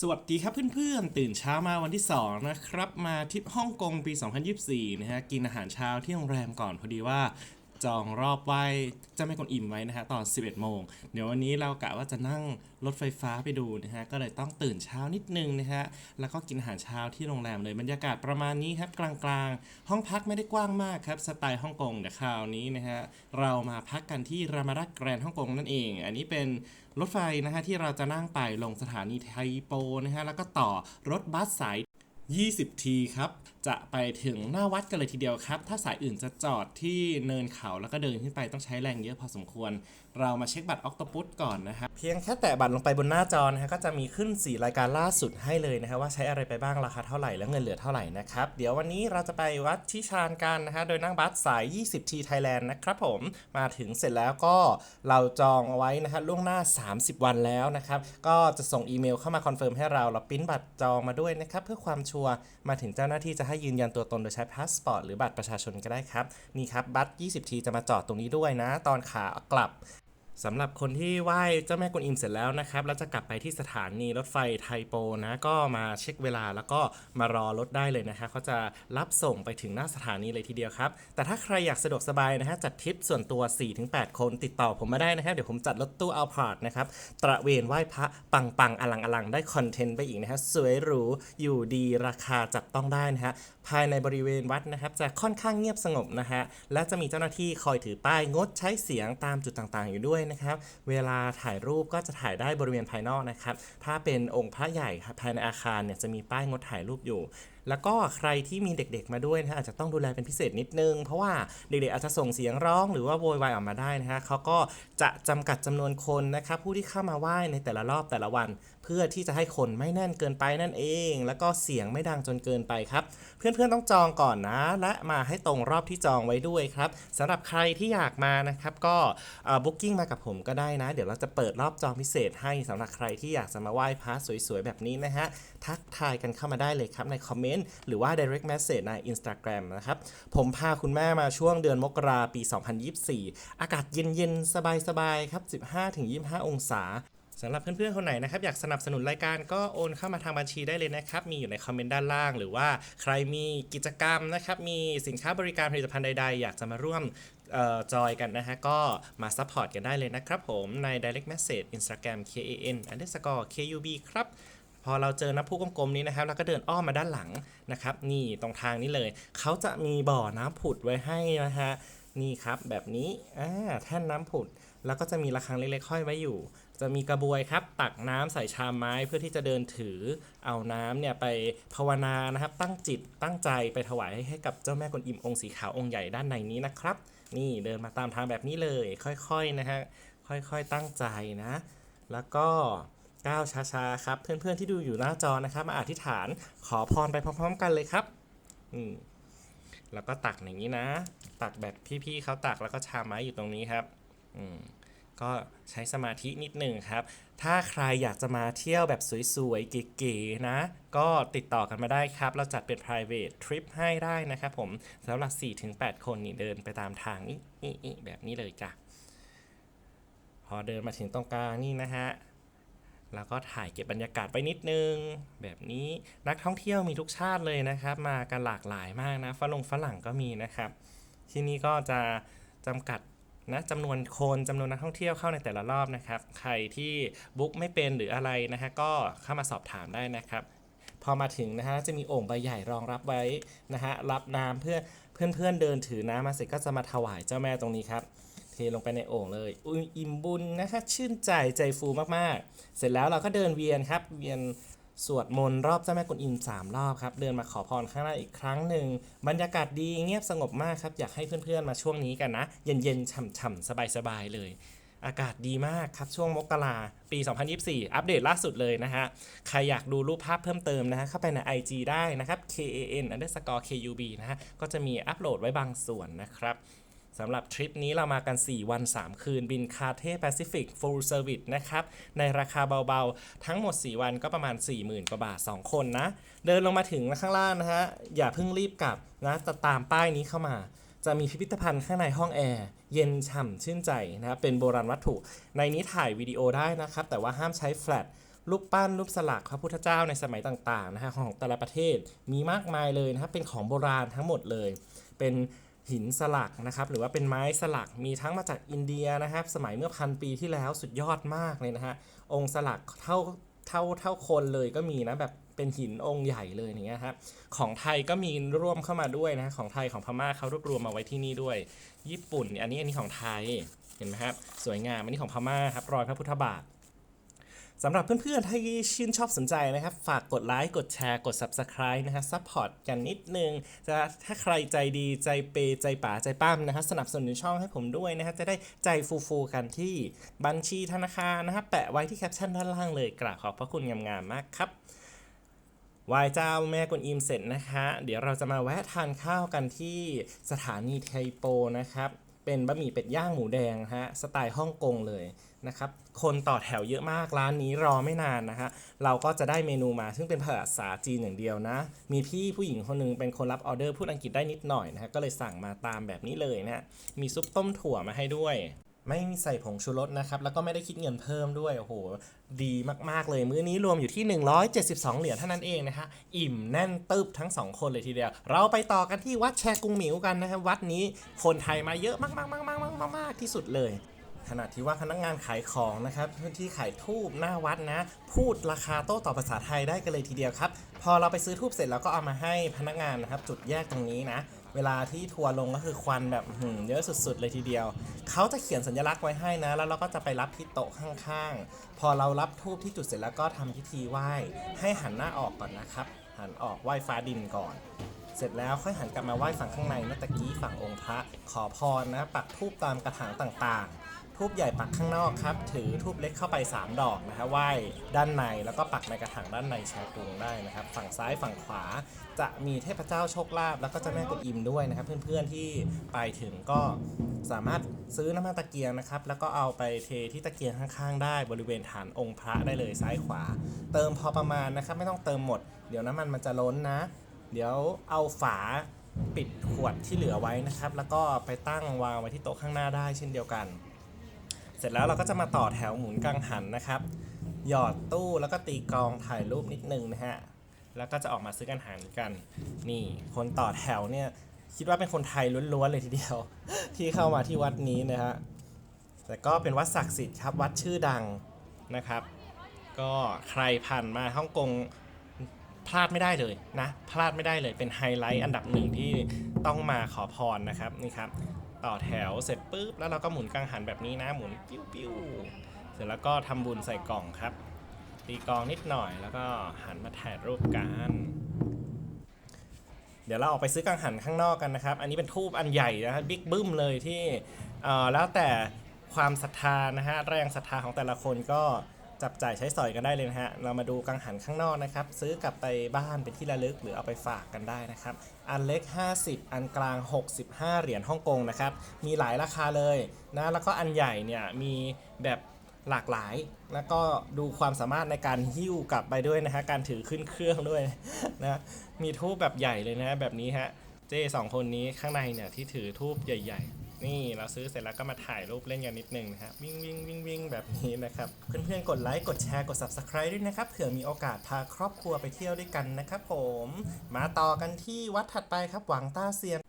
สวัสดีครับเพื่อนๆ ตื่นเช้ามาวันที่ 2 นะครับ มาทริปฮ่องกงปี 2024 นะฮะ กินอาหารเช้าที่โรงแรมก่อนพอดีว่า จองรอบไหว้เจ้าแม่กวนอิมไว้นะฮะตอน 11 โมง เดี๋ยววันนี้เรากะว่าจะนั่งรถไฟฟ้าไปดูนะฮะ ก็เลยต้องตื่นเช้านิดนึงนะฮะ แล้วก็กินอาหารเช้าที่โรงแรมเลย บรรยากาศประมาณนี้ครับกลางๆ ห้องพักไม่ได้กว้างมากครับ สไตล์ฮ่องกงแต่คราวนี้นะฮะ เรามาพักกันที่รามาดาแกรนฮ่องกงนั่นเอง อันนี้เป็นรถไฟนะฮะที่เราจะนั่งไปลงสถานีไทโปนะฮะ แล้วก็ต่อรถบัสสาย 20 ทีครับ จะไปถึงหน้าวัดกันเลยทีเดียวครับ ถ้าสายอื่นจะจอดที่เนินเขาแล้วก็เดินขึ้นไปต้องใช้แรงเยอะพอสมควร เรามาเช็คบัตรออกตปุสก่อนนะครับเพียงแค่แตะบัตรลงไปบนหน้าจอนะฮะก็จะมีขึ้น 4 รายการล่าสุดให้เลยนะฮะว่าใช้อะไรไปบ้างราคาเท่าไหร่แล้วเงินเหลือเท่าไหร่นะครับเดี๋ยววันนี้เราจะไปวัดชิชานกันนะฮะโดยนั่งบัสสาย 20ทีไทยแลนด์นะครับผมมาถึงเสร็จแล้วก็เราจองเอาไว้นะฮะล่วงหน้า 30 วันแล้วนะครับก็จะส่งอีเมลเข้ามาคอนเฟิร์มให้เราเราปิ้นบัตรจองมาด้วยนะครับเพื่อความชัวร์มาถึงเจ้าหน้าที่จะให้ยืนยันตัวตนโดยใช้พาสปอร์ตหรือบัตรประชาชนก็ได้ครับนี่ครับบัตร 20ทีจะมาจอดตรงนี้ด้วยนะ ตอนขากลับ สำหรับคนที่ไหว้เจ้าแม่กวนอิมเสร็จแล้วนะครับ แล้วจะกลับไปที่สถานีรถไฟไทโปนะ ก็มาเช็คเวลาแล้วก็มารอรถได้เลยนะฮะเขาจะรับส่งไปถึงหน้าสถานีเลยทีเดียวครับ แต่ถ้าใครอยากสะดวกสบายนะฮะ จัดทริปส่วนตัว 4-8 คนติดต่อผมมาได้นะครับ เดี๋ยวผมจัดรถตู้เอาพาร์ทนะครับ ตระเวนไหว้พระปังปังๆอลังอลังได้คอนเทนต์ไปอีกนะฮะ สวยหรู อยู่ดีราคาจับต้องได้นะฮะ ภายในบริเวณวัดนะครับ จะค่อนข้างเงียบสงบนะฮะ และจะมีเจ้าหน้าที่คอยถือป้ายงดใช้เสียงตามจุดต่างๆ อยู่ด้วยนะครับ เวลาถ่ายรูปก็จะถ่ายได้บริเวณภายนอกนะครับ ถ้าเป็นองค์พระใหญ่ภายในอาคารเนี่ยจะมีป้ายงดถ่ายรูปอยู่แล้วก็ใครที่มีเด็กๆมาด้วยนะฮะอาจจะต้องดูแลเป็นพิเศษนิดนึง เพราะว่าเด็กๆอาจจะส่งเสียงร้องหรือว่าโวยวายออกมาได้นะฮะเขาก็จะจำกัดจำนวนคนนะครับผู้ที่เข้ามาไหว้ในแต่ละรอบแต่ละวัน เพื่อที่จะให้คนไม่แน่นเกินไปนั่นเอง แล้วก็เสียงไม่ดังจนเกินไปครับ เพื่อนๆต้องจองก่อนนะ และมาให้ตรงรอบที่จองไว้ด้วยครับสำหรับใครที่อยากมานะครับก็บุ๊กิ้งมากับผมก็ได้นะ เดี๋ยวเราจะเปิดรอบจองพิเศษให้สำหรับใครที่อยากจะมาไหว้พระสวยๆ แบบนี้นะฮะ ทักทายกันเข้ามาได้เลยครับ ในคอมเมนต์ หรือว่า direct message ใน Instagram นะครับ ผมพาคุณแม่มาช่วงเดือนมกราปี 2024 อากาศเย็นๆ สบายๆ ครับ 15-25 องศา สำหรับเพื่อนๆ คนไหนนะครับอยากสนับสนุนรายการก็โอนเข้ามาทางบัญชีได้เลยนะครับ มีอยู่ในคอมเมนต์ด้านล่าง หรือว่าใครมีกิจกรรมนะครับมีสินค้าบริการผลิตภัณฑ์ใดๆ อยากจะมาร่วมออจอยกันนะฮะ ก็มาซัพพอร์ตกันได้เลยนะครับผมใน direct message Instagram kan underscore kub ครับพอเราเจอน้ำพุกลมๆนี้นะครับเราก็เดินอ้อมมาด้านหลังนะครับ นี่ตรงทางนี้เลย เขาจะมีบ่อน้ำผุดไว้ให้นะฮะนี่ครับแบบนี้อ่าแท่นน้ำผุด แล้วก็จะมีระฆังเล็กๆห้อยไว้อยู่ จะมีกระบวยครับ ตักน้ำใส่ชามไม้เพื่อที่จะเดินถือเอาน้ำเนี่ยไปภาวนานะครับ ตั้งจิตตั้งใจไปถวายให้กับเจ้าแม่กวนอิมองค์สีขาวองค์ใหญ่ด้านในนี้นะครับ นี่เดินมาตามทางแบบนี้เลย ค่อยๆนะฮะค่อยๆตั้งใจนะ แล้วก็ก้าวช้าๆครับ เพื่อนๆที่ดูอยู่หน้าจอนะครับ มาอธิษฐานขอพรไปพร้อมๆกันเลยครับอืมแล้วก็ตักอย่างนี้นะ ตักแบบพี่ๆเขาตักแล้วก็ชามไม้อยู่ตรงนี้ครับ อืม ก็ใช้สมาธินิดหนึ่งครับ ถ้าใครอยากจะมาเที่ยวแบบสวยๆ เก๋ๆนะ ก็ติดต่อกันมาได้ครับ เราจัดเป็น private trip ให้ได้นะครับผมสำหรับ 4-8 คนนี่เดินไปตามทางนี้นี่แบบนี้เลยจ้ะ พอเดินมาถึงตรงกลางนี่นะฮะแล้วก็ถ่ายเก็บบรรยากาศไปนิดนึง แบบนี้นักท่องเที่ยวมีทุกชาติเลยนะครับ มากันหลากหลายมากนะฝรั่งฝรั่งก็มีนะครับ ที่นี่ก็จะจำกัด นะจำนวนคนจำนวนนักท่องเที่ยวเข้าในแต่ละรอบนะครับ ใครที่บุ๊กไม่เป็นหรืออะไรนะฮะก็เข้ามาสอบถามได้นะครับ พอมาถึงนะฮะจะมีโอ่งใบใหญ่รองรับไว้นะฮะรับน้ำเพื่อเพื่อนๆเดินถือน้ำมาเสร็จก็จะมาถวายเจ้าแม่ตรงนี้ครับเทลงไปในโอ่งเลยอุ้ยอิ่มบุญนะคะชื่นใจใจฟูมากๆ เสร็จแล้วเราก็เดินเวียนครับเวียน สวดมนต์รอบเจ้าแม่กวนอิมสามรอบครับ เดินมาขอพรข้างหน้าอีกครั้งหนึ่ง บรรยากาศดีเงียบสงบมากครับ อยากให้เพื่อนๆมาช่วงนี้กันนะ เย็นๆฉ่ำๆสบายๆเลย อากาศดีมากครับ ช่วงมกราปี 2024 อัปเดตล่าสุดเลยนะฮะ ใครอยากดูรูปภาพเพิ่มเติมนะฮะ เข้าไปใน IG ได้นะครับ kan underscore kub นะฮะ ก็จะมีอัปโหลดไว้บางส่วนนะครับ สำหรับทริปนี้เรามากัน 4 วัน 3 คืนบินคาเท่แปซิฟิก full service นะครับ ในราคาเบาๆ ทั้งหมด 4 วันก็ประมาณ 40,000 กว่าบาท 2 คนนะ เดินลงมาถึงข้างล่างนะฮะ อย่าเพิ่งรีบกลับนะจะตามป้ายนี้เข้ามา จะมีพิพิธภัณฑ์ข้างในห้องแอร์ เย็นฉ่ำชื่นใจนะครับเป็นโบราณวัตถุ ในนี้ถ่ายวิดีโอได้นะครับ แต่ว่าห้ามใช้แฟลชรูปปั้นรูปสลักพระพุทธเจ้าในสมัยต่างๆนะฮะของแต่ละประเทศมีมากมายเลยนะครับเป็นของโบราณทั้งหมดเลย เป็น หินสลักนะครับหรือว่าเป็นไม้สลักมีทั้งมาจากอินเดียนะครับ สมัยเมื่อพันปีที่แล้วสุดยอดมากเลยนะฮะองค์สลักเท่าเท่าเท่าคนเลยก็มีนะแบบเป็นหินองค์ใหญ่เลยอย่างเงี้ยครับของไทยก็มีร่วมเข้ามาด้วยนะของไทยของพม่าเขารวบรวมมาไว้ที่นี่ด้วย ญี่ปุ่นอันนี้อันนี้ของไทยเห็นไหมครับสวยงามอันนี้ของพม่าครับรอยพระพุทธบาท สำหรับเพื่อนๆที่ชื่นชอบสนใจนะครับ ฝากกดไลค์กดแชร์กด Subscribe นะฮะซัพพอร์ตกันนิดนึงจะถ้าใครใจดีใจเปย์ใจป๋าใจป้ามนะฮะสนับสนุนช่องให้ผมด้วยนะฮะจะได้ใจฟูๆกันที่บัญชีธนาคารนะครับแปะไว้ที่แคปชั่นด้านล่างเลยกราบขอบพระคุณงามๆมากครับวายเจ้าแม่กวนอิมเสร็จนะคะ เดี๋ยวเราจะมาแวะทานข้าวกันที่สถานีไทโปนะครับ เป็นบะหมี่เป็ดย่างหมูแดงฮะสไตล์ฮ่องกงเลย นะครับคนต่อแถวเยอะมากร้านนี้รอไม่นานนะฮะเราก็จะได้เมนูมาซึ่งเป็นภาษาจีนอย่างเดียวนะ มีพี่ผู้หญิงคนหนึงเป็นคนรับออเดอร์พูดอังกฤษได้นิดหน่อยนะฮะก็เลยสั่งมาตามแบบนี้เลยนะฮะมีซุปต้มถั่วมาให้ด้วย ไม่มีใส่ผงชูรสนะครับแล้วก็ไม่ได้คิดเงินเพิ่มด้วยโอ้โหดีมาก ๆ เลย มื้อนี้รวมอยู่ที่ 172 เหรียญเท่านั้นเองนะฮะอิ่มแน่นตึบทั้ง 2 คนเลยทีเดียว เราไปต่อกันที่วัดแชกุงหมิวกันนะครับวัดนี้คนไทยมาเยอะมากๆๆๆๆๆที่สุดเลย ขณะที่ว่าพนักงานขายของนะครับพื้นที่ขายทูบหน้าวัดนะ พูดราคาโต้ตอบภาษาไทยได้กันเลยทีเดียวครับ พอเราไปซื้อทูบเสร็จแล้วก็เอามาให้พนักงานนะครับ จุดแยกตรงนี้นะ เวลาที่ทัวร์ลงก็คือควันแบบหืมเยอะสุด ๆ เลยทีเดียว เขาจะเขียนสัญลักษณ์ไว้ให้นะ แล้วเราก็จะไปรับที่โต๊ะข้างๆ พอเรารับทูบที่จุดเสร็จแล้วก็ทำพิธีไหว้ ให้หันหน้าออกก่อนนะครับ หันออกไหว้ฟ้าดินก่อนเสร็จแล้วค่อยหันกลับมาไหว้ฝั่งข้างในเมื่อตะกี้ฝั่งองค์พระ ขอพรนะปักทูบตามกระถางต่างๆ ทูบใหญ่ปักข้างนอกครับ ถือทูบเล็กเข้าไป 3 ดอกนะฮะไหว้ด้านในแล้วก็ปักในกระถางด้านในแชร์กรุงได้นะครับ ฝั่งซ้ายฝั่งขวาจะมีเทพเจ้าโชคลาภแล้วก็เจ้าแม่กวนอิมด้วยนะครับ เพื่อนๆที่ไปถึงก็สามารถซื้อน้ำมันตะเกียงนะครับ แล้วก็เอาไปเทที่ตะเกียงข้างๆ ได้บริเวณฐานองค์พระได้เลยซ้ายขวา เติมพอประมาณนะครับ ไม่ต้องเติมหมด เดี๋ยวน้ำมันมันจะล้นนะ เดี๋ยวเอาฝาปิดขวดที่เหลือไว้นะครับ แล้วก็ไปตั้งวางไว้ที่โต๊ะข้างหน้าได้เช่นเดียวกัน เสร็จแล้วเราก็จะมาต่อแถวหมุนกังหันนะครับ หยอดตู้แล้วก็ตีกองถ่ายรูปนิดนึงนะฮะ แล้วก็จะออกมาซื้อกันหันกัน นี่คนต่อแถวเนี่ยคิดว่าเป็นคนไทยล้วนๆเลยทีเดียว ที่เข้ามาที่วัดนี้นะฮะ แต่ก็เป็นวัดศักดิ์สิทธิ์ครับวัดชื่อดังนะครับ ก็ใครผ่านมาฮ่องกงพลาดไม่ได้เลยนะ พลาดไม่ได้เลยเป็นไฮไลท์อันดับหนึ่งที่ต้องมาขอพรนะครับนี่ครับ ต่อแถวเสร็จปุ๊บแล้วเราก็หมุนกังหันแบบนี้นะหมุนปิ้วปิ้วเสร็จแล้วก็ทำบุญใส่กล่องครับ ตีกลองนิดหน่อยแล้วก็หันมาถ่ายรูปกันเดี๋ยวเราออกไปซื้อกังหันข้างนอกกันนะครับ อันนี้เป็นทูบอันใหญ่นะครับบิ๊กบึ้มเลยที่เอ่อแล้วแต่ความศรัทธานะฮะแรงศรัทธาของแต่ละคนก็ จับจ่ายใช้สอยกันได้เลยนะฮะ เรามาดูกังหันข้างนอกนะครับ ซื้อกลับไปบ้านเป็นที่ระลึกหรือเอาไปฝากกันได้นะครับ อันเล็ก 50 อันกลาง 65 เหรียญฮ่องกงนะครับ มีหลายราคาเลยนะ แล้วก็อันใหญ่เนี่ยมีแบบหลากหลาย แล้วก็ดูความสามารถในการหิ้วกลับไปด้วยนะฮะ การถือขึ้นเครื่องด้วยนะ มีทูบแบบใหญ่เลยนะแบบนี้ฮะ เจ้สองคนนี้ข้างในเนี่ยที่ถือทูบใหญ่ ๆ นี่เราซื้อเสร็จแล้วก็มาถ่ายรูปเล่นกันนิดนึงนะฮะวิ่งวิ่งวิ่งวิ่งแบบนี้นะครับ เพื่อนๆ กดไลค์กดแชร์กด subscribe ด้วยนะครับเผื่อมีโอกาสพาครอบครัวไปเที่ยวด้วยกันนะครับผมมาต่อกันที่วัดถัดไปครับหวังต้าเซียน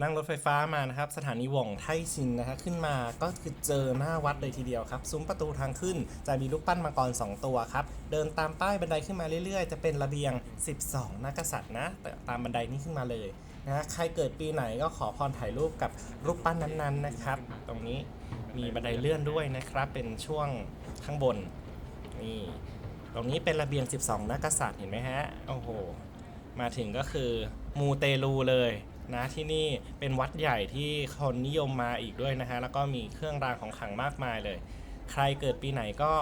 นั่งรถไฟฟ้ามานะครับ สถานีหว่องไทซินนะฮะขึ้นมาก็คือเจอหน้าวัดเลยทีเดียวครับ ซุ้มประตูทางขึ้นจะมีรูปปั้นมังกร 2 ตัวครับ เดินตามป้ายบันไดขึ้นมาเรื่อยๆ จะเป็นระเบียง 12 นักกษัตริย์นะแต่ตามบันไดนี้ขึ้นมาเลย นะใครเกิดปีไหนก็ขอพรถ่ายรูปกับรูปปั้นนั้นๆนะครับ ตรงนี้มีบันไดเลื่อนด้วยนะครับ เป็นช่วงข้างบนนี่ตรงนี้เป็นระเบียง 12 นักกษัตริย์เห็นไหมฮะโอ้โหมาถึงก็คือมูเตลูเลยนะที่นี่เป็นวัดใหญ่ที่คนนิยมมาอีกด้วยนะฮะแล้วก็มีเครื่องรางของขลังมากมายเลย ใครเกิดปีไหนก็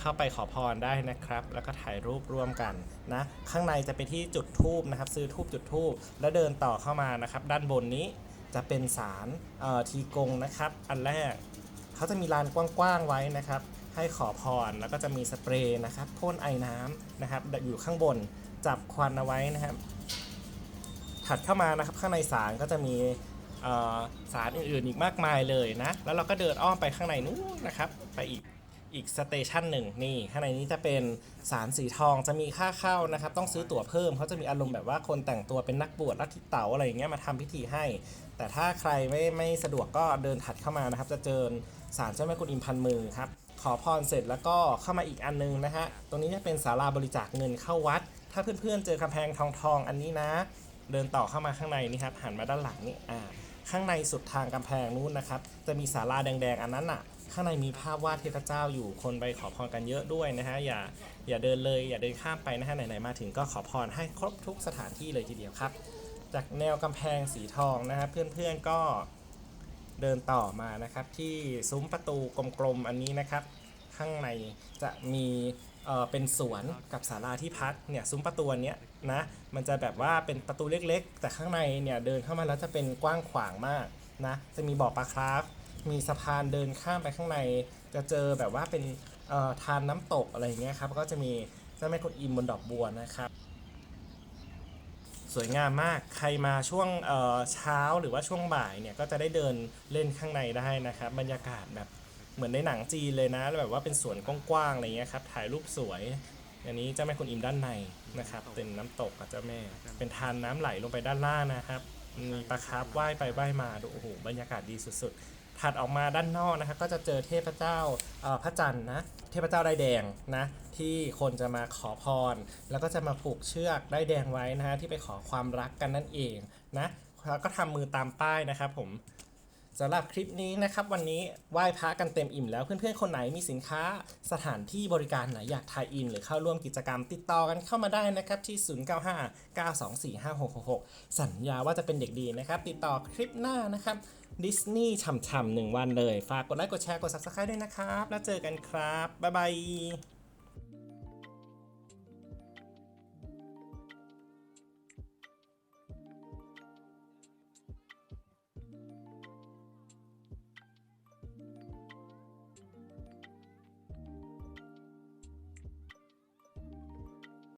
เข้าไปขอพรได้นะครับ แล้วก็ถ่ายรูปร่วมกันนะข้างในจะไปที่จุดทูบนะครับ ซื้อทูบจุดทูบแล้วเดินต่อเข้ามานะครับ ด้านบนนี้จะเป็นศาลทีกงนะครับ อันแรกเขาจะมีลานกว้างๆไว้นะครับ ให้ขอพรแล้วก็จะมีสเปรย์นะครับพ่นไอ้น้ำนะครับอยู่ข้างบนจับควันเอาไว้นะครับ ถัดเข้ามานะครับข้างในศาลก็จะมีเอ่อศาลอื่นๆอีกมากมายเลยนะ แล้วเราก็เดินอ้อมไปข้างในนู้นนะครับ ไปอีก อีกสเตชันหนึ่งนี่ข้างในนี้จะเป็นสารสีทองจะมีค่าเข้านะครับ ต้องซื้อตั๋วเพิ่มเขาจะมีอารมณ์แบบว่าคนแต่งตัวเป็นนักบวชลัทธิเต๋าอะไรอย่างเงี้ยมาทำพิธีให้ แต่ถ้าใครไม่ไม่สะดวกก็เดินถัดเข้ามานะครับ จะเจอสารเจ้าแม่กุนอิมพันมือครับขอพรเสร็จแล้วก็เข้ามาอีกอันนึงนะฮะตรงนี้จะเป็นศาลาบริจาคเงินเข้าวัด ถ้าเพื่อนๆเจอกำแพงทองทองอันนี้นะ เดินต่อเข้ามาข้างในนี่ครับหันมาด้านหลังนี่อ่าข้างในสุดทางกำแพงนู้นนะครับ จะมีศาลาแดงๆ อันนั้นอะ ข้างในมีภาพวาดเทพเจ้าอยู่คนไปขอพรกันเยอะด้วยนะฮะอย่าอย่าเดินเลยอย่าเดินข้ามไปนะฮะไหนๆมาถึงก็ขอพรให้ครบทุกสถานที่เลยทีเดียวครับ จากแนวกำแพงสีทองนะครับเพื่อนๆก็เดินต่อมานะครับ ที่ซุ้มประตูกลมๆอันนี้นะครับ ข้างในจะมีเอ่อเป็นสวนกับศาลาที่พักเนี่ยซุ้มประตูนเนี้ยนะมันจะแบบว่าเป็นประตูเล็กๆ แต่ข้างในเนี่ยเดินเข้ามาแล้วจะเป็นกว้างขวางมากนะจะมีบ่อปลาคราฟ มีสะพานเดินข้ามไปข้างใน จะเจอแบบว่าเป็นทานน้ำตกอะไรอย่างเงี้ยครับก็จะมีเจ้าแม่กวนอิมบนดอกบัวนะครับสวยงามมากใครมาช่วงเช้าหรือว่าช่วงบ่ายเนี่ยก็จะได้เดินเล่นข้างในได้นะครับบรรยากาศแบบเหมือนในหนังจีนเลยนะแบบว่าเป็นสวนกว้างๆอะไรเงี้ยครับถ่ายรูปสวยอันนี้เจ้าแม่กุนอิมด้านในนะครับเป็นน้ำตกกับเจ้าแม่เป็นทานน้ำไหลลงไปด้านล่างนะครับมีปลาคาร์ฟว่ายไปว่ายมาดูโอ้โหบรรยากาศดีสุดๆ ถัดออกมาด้านนอกนะคะก็จะเจอเทพเจ้าพระจันทร์นะเทพเจ้าได้แดงนะที่คนจะมาขอพร แล้วก็จะมาผูกเชือกได้แดงไว้นะฮะที่ไปขอความรักกันนั่นเองนะแล้วก็ทำมือตามป้ายนะครับผม สำหรับคลิปนี้นะครับวันนี้ไหว้พระกันเต็มอิ่มแล้วเพื่อนๆคนไหนมีสินค้าสถานที่บริการไหนอยากทายอิน หรือเข้าร่วมกิจกรรมติดต่อกันเข้ามาได้นะครับที่ 0959245666 สัญญาว่าจะเป็นเด็กดีนะครับติดต่อคลิปหน้านะครับดิสนีย์ฉ่ำๆหนึ่งวันเลย ฝากกดไลค์กดแชร์กด Subscribe ด้วยนะครับ แล้วเจอกันครับบ๊ายบาย